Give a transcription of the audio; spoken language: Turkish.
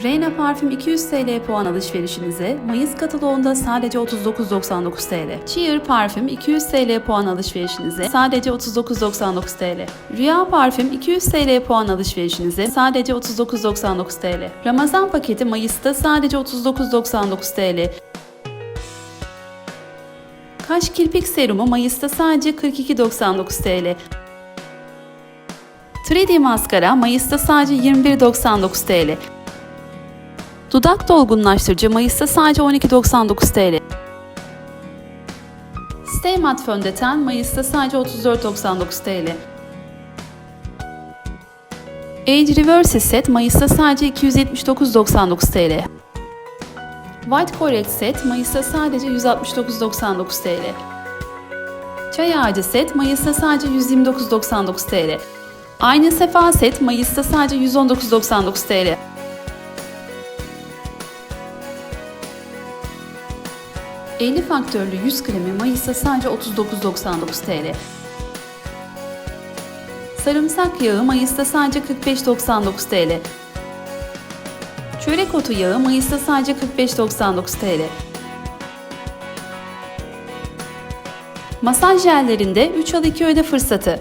Reyna Parfüm 200 TL puan alışverişinize Mayıs kataloğunda sadece 39.99 TL. Cheer Parfüm 200 TL puan alışverişinize sadece 39.99 TL. Rüya Parfüm 200 TL puan alışverişinize sadece 39.99 TL. Ramazan paketi Mayıs'ta sadece 39.99 TL. Kaş kirpik serumu Mayıs'ta sadece 42.99 TL. 3D maskara Mayıs'ta sadece 21.99 TL. Dudak dolgunlaştırıcı Mayıs'ta sadece 12.99 TL. Stay Matte fondöten Mayıs'ta sadece 34.99 TL. Age Reverse Set Mayıs'ta sadece 279.99 TL. White Correct Set Mayıs'ta sadece 169.99 TL. Çay ağacı set Mayıs'ta sadece 129.99 TL. Aynı sefa set Mayıs'ta sadece 119.99 TL. ...50 faktörlü yüz kremi Mayıs'ta sadece 39.99 TL. Sarımsak yağı Mayıs'ta sadece 45.99 TL. Çörek otu yağı Mayıs'ta sadece 45.99 TL. Masaj jellerinde 3 al 2 öde fırsatı.